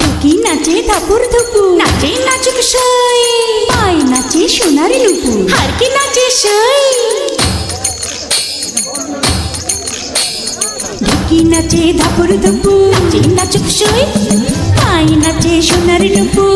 বুকি নাচে ঠাকুর ধুকু নাচে নাচুক সই। পায় নাচে সোনার লুকু হারকে নাচে সই। ঢুকি নাচে ধাপুর ধুকু নাচে নাচুক সই। পায় নাচে সোনার লুকু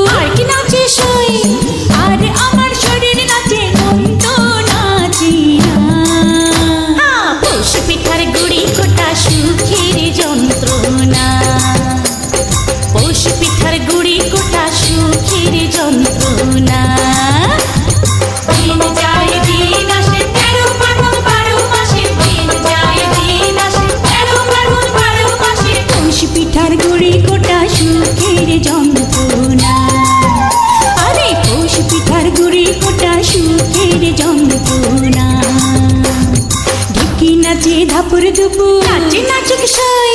যন্ত্রণা। আরে কোষ পিঠার গুড়ি ফোটা সুখের যন্ত্রণা। ঢেকি নাচে ধাপুর দুপুর নাচে নাচে সই